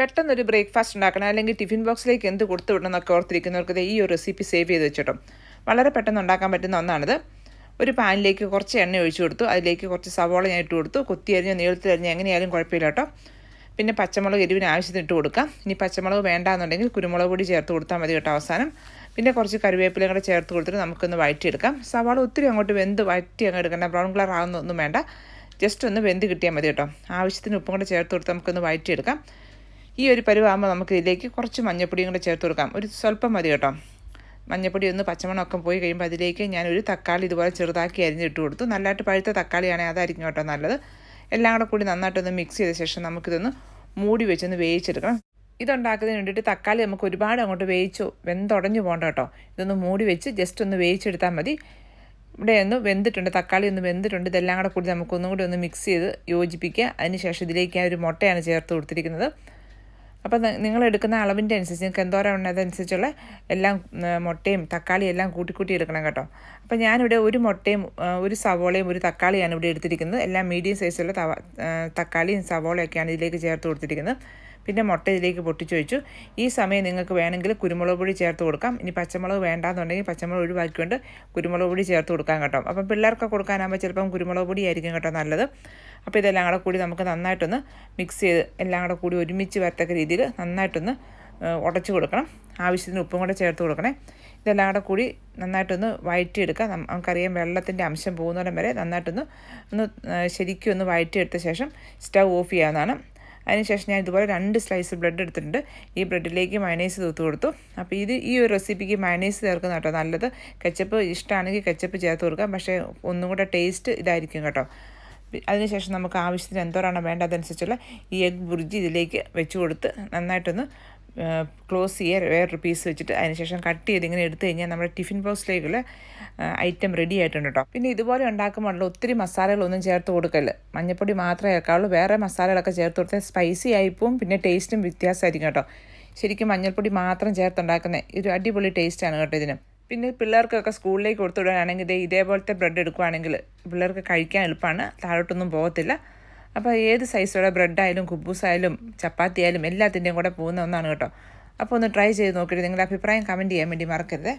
പെട്ടെന്നൊരു ബ്രേക്ക്ഫാസ്റ്റ് ഉണ്ടാക്കണം അല്ലെങ്കിൽ ടിഫിൻ ബോക്സിലേക്ക് എന്ത് കൊടുത്തു വിടണം എന്നൊക്കെ ഓർത്തിരിക്കുന്നവർക്ക് ഈ ഒരു റെസിപ്പി സേവ് ചെയ്ത് വെച്ചിട്ടും. വളരെ പെട്ടെന്ന് ഉണ്ടാക്കാൻ പറ്റുന്ന ഒന്നാണിത്. ഒരു പാനിലേക്ക് കുറച്ച് എണ്ണ ഒഴിച്ചു കൊടുത്തു. അതിലേക്ക് കുറച്ച് സവോള ഞാൻ ഇട്ട് കൊടുത്തു. കൊത്തി അരിഞ്ഞോ നീളത്തിൽ അരിഞ്ഞോ എങ്ങനെയായാലും കുഴപ്പമില്ല കേട്ടോ. പിന്നെ പച്ചമുളക് എരിവിന് ആവശ്യത്തിന് ഇട്ട് കൊടുക്കാം. ഇനി പച്ചമുളക് വേണ്ടാന്നുണ്ടെങ്കിൽ കുരുമുളക് പൊടി ചേർത്ത് കൊടുത്താൽ മതി കേട്ടോ അവസാനം. പിന്നെ കുറച്ച് കറിവേപ്പിലയും കൂടെ ചേർത്ത് കൊടുത്തിട്ട് നമുക്കൊന്ന് വഴറ്റിയെടുക്കാം. സവാള ഒത്തിരി അങ്ങോട്ട് വെന്ത് വഴറ്റി അങ്ങ് എടുക്കണ്ട. ബ്രൗൺ കളർ ആകുന്നൊന്നും വേണ്ട. ജസ്റ്റ് ഒന്ന് വെന്ത് കിട്ടിയാൽ മതി കേട്ടോ. ആവശ്യത്തിന് ഉപ്പും കൂടെ ചേർത്ത് കൊടുത്ത് നമുക്കൊന്ന് വഴറ്റിയെടുക്കാം. ഈ ഒരു പരുവാകുമ്പോൾ നമുക്ക് ഇതിലേക്ക് കുറച്ച് മഞ്ഞപ്പൊടിയും കൂടെ ചേർത്ത് കൊടുക്കാം. ഒരു സ്വല്പം മതി കേട്ടോ. മഞ്ഞപ്പൊടി ഒന്ന് പച്ചമണമൊക്കെ പോയി കഴിയുമ്പോൾ അതിലേക്ക് ഞാനൊരു തക്കാളി ഇതുപോലെ ചെറുതാക്കി അരിഞ്ഞിട്ട് കൊടുത്തു. നല്ലതായിട്ട് പഴുത്ത തക്കാളിയാണെങ്കിൽ അതായിരിക്കും കേട്ടോ നല്ലത്. എല്ലാം കൂടെ കൂടി നന്നായിട്ടൊന്ന് മിക്സ് ചെയ്ത ശേഷം നമുക്കിതൊന്ന് മൂടി വെച്ചൊന്ന് വേവിച്ചെടുക്കണം. ഇതുണ്ടാക്കുന്നതിന് വേണ്ടിയിട്ട് തക്കാളി നമുക്ക് ഒരുപാട് അങ്ങോട്ട് വേവിച്ചു വെന്തുടഞ്ഞു പോകണ്ട കേട്ടോ. ഇതൊന്ന് മൂടി വെച്ച് ജസ്റ്റ് ഒന്ന് വേവിച്ചെടുത്താൽ മതി. ഇവിടെ ഒന്ന് വെന്തിട്ടുണ്ട് തക്കാളി ഒന്ന് വെന്തിട്ടുണ്ട്. ഇതെല്ലാം കൂടെ കൂടി നമുക്കൊന്നും കൂടി ഒന്ന് മിക്സ് ചെയ്ത് യോജിപ്പിക്കുക. അതിനുശേഷം ഇതിലേക്ക് ഞാൻ ഒരു മുട്ടയാണ് ചേർത്ത് കൊടുത്തിരിക്കുന്നത്. അപ്പോൾ നിങ്ങൾ എടുക്കുന്ന അളവിന്റെ അനുസരിച്ച് നിങ്ങൾക്ക് എന്തോരം ഉണ്ട് അതനുസരിച്ചുള്ള എല്ലാം മുട്ടയും തക്കാളിയും എല്ലാം കൂട്ടി കൂട്ടി എടുക്കണം കേട്ടോ. അപ്പോൾ ഞാനിവിടെ ഒരു മുട്ടയും ഒരു സവോളയും ഒരു തക്കാളിയാണ് ഇവിടെ എടുത്തിരിക്കുന്നത്. എല്ലാം മീഡിയം സൈസുള്ള തക്കാളിയും സവോളയൊക്കെയാണ് ഇതിലേക്ക് ചേർത്ത് കൊടുത്തിരിക്കുന്നത്. പിന്നെ മുട്ട ഇതിലേക്ക് പൊട്ടിച്ച് വെച്ചു. ഈ സമയം നിങ്ങൾക്ക് വേണമെങ്കിൽ കുരുമുളക് പൊടി ചേർത്ത് കൊടുക്കാം. ഇനി പച്ചമുളക് വേണ്ടാന്നുണ്ടെങ്കിൽ പച്ചമുളക് ഒഴിവാക്കിക്കൊണ്ട് കുരുമുളക് പൊടി ചേർത്ത് കൊടുക്കാൻ കേട്ടോ. അപ്പം പിള്ളേർക്ക് കൊടുക്കാനാകുമ്പോൾ ചിലപ്പം കുരുമുളക് പൊടി ആയിരിക്കും കേട്ടോ നല്ലത്. അപ്പോൾ ഇതെല്ലാം കൂടെ കൂടി നമുക്ക് നന്നായിട്ടൊന്ന് മിക്സ് ചെയ്ത് എല്ലാം കൂടെ കൂടി ഒരുമിച്ച് വരത്തക്ക രീതിയിൽ നന്നായിട്ടൊന്ന് ഉടച്ചു കൊടുക്കണം. ആവശ്യത്തിന് ഉപ്പും കൂടെ ചേർത്ത് കൊടുക്കണേ. ഇതെല്ലാം കൂടെ കൂടി നന്നായിട്ടൊന്ന് വഴറ്റിയെടുക്കുക നമുക്കറിയാം വെള്ളത്തിന്റെ അംശം പോകുന്നിടം വരെ നന്നായിട്ടൊന്ന് ഒന്ന് ശരിക്കും ഒന്ന് വഴറ്റിയെടുത്ത ശേഷം സ്റ്റൗ ഓഫ് ചെയ്യാവുന്നതാണ്. അതിനുശേഷം ഞാൻ ഇതുപോലെ രണ്ട് സ്ലൈസ് ബ്രെഡ് എടുത്തിട്ടുണ്ട്. ഈ ബ്രെഡിലേക്ക് മയണൈസ് തൂത്ത് കൊടുത്തു. അപ്പോൾ ഇത് ഈ ഒരു റെസിപ്പിക്ക് മയണൈസ് ചേർക്കുന്ന കേട്ടോ നല്ലത്. കെച്ചപ്പ് ഇഷ്ടമാണെങ്കിൽ കെച്ചപ്പ് ചേർത്ത് കൊടുക്കാം. പക്ഷേ ഒന്നും കൂടെ ടേസ്റ്റ് ഇതായിരിക്കും കേട്ടോ. അതിനുശേഷം നമുക്ക് ആവശ്യത്തിന് എന്തോരാണോ വേണ്ട അതനുസരിച്ചുള്ള ഈ എഗ് ബുർജി ഇതിലേക്ക് വെച്ച് കൊടുത്ത് നന്നായിട്ടൊന്ന് ക്ലോസ് ചെയ്യുക വേറൊരു പീസ് വെച്ചിട്ട് അതിനുശേഷം കട്ട് ചെയ്ത് ഇങ്ങനെ എടുത്തു കഴിഞ്ഞാൽ നമ്മുടെ ടിഫിൻ ബോക്സിലേക്കുള്ള ഐറ്റം റെഡി ആയിട്ടുണ്ട് കേട്ടോ പിന്നെ ഇതുപോലെ ഉണ്ടാക്കുമ്പോൾ ഒത്തിരി മസാലകളൊന്നും ചേർത്ത് കൊടുക്കൽ. മഞ്ഞപ്പൊടി മാത്രമേ ചേർക്കാവുള്ളൂ. വേറെ മസാലകളൊക്കെ ചേർത്ത് കൊടുത്താൽ സ്പൈസി ആയിപ്പോവും. പിന്നെ ടേസ്റ്റും വ്യത്യാസമായിരിക്കും കേട്ടോ ശരിക്കും മഞ്ഞൾപ്പൊടി മാത്രം ചേർത്തുണ്ടാക്കുന്ന ഒരു അടിപൊളി ടേസ്റ്റാണ് കേട്ടോ ഇതിന്. പിന്നെ പിള്ളേർക്കൊക്കെ സ്കൂളിലേക്ക് കൊടുത്തു വിടാനാണെങ്കിൽ ഇതേ ഇതേപോലത്തെ ബ്രെഡ് എടുക്കുവാണെങ്കിൽ പിള്ളേർക്ക് കഴിക്കാൻ എളുപ്പമാണ്. താഴോട്ടൊന്നും പോകത്തില്ല. അപ്പോൾ ഏത് സൈസുള്ള ബ്രെഡായാലും കുബൂസായാലും ചപ്പാത്തി ആയാലും എല്ലാത്തിന്റെയും കൂടെ പോകുന്ന ഒന്നാണ് കേട്ടോ. അപ്പോൾ ഒന്ന് ട്രൈ ചെയ്ത് നോക്കിയിട്ട് നിങ്ങളുടെ അഭിപ്രായം കമന്റ് ചെയ്യാൻ വേണ്ടി മറക്കരുത്.